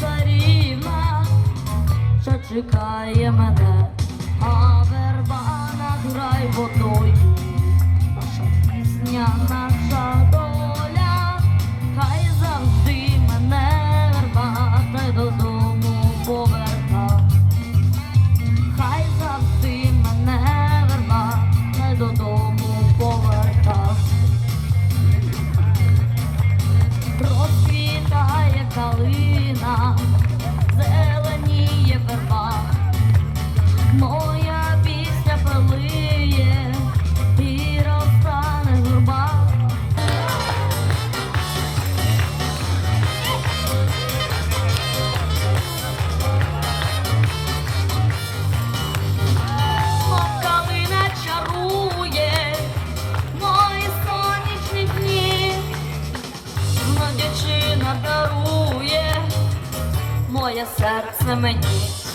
царівна, що чекає мене, а верба награй водою, наша пісня, наша доля, хай завжди мене верба та додому поверта. Хай завжди мене верба та додому поверта. Розквітає калина, дарує моє серце мені.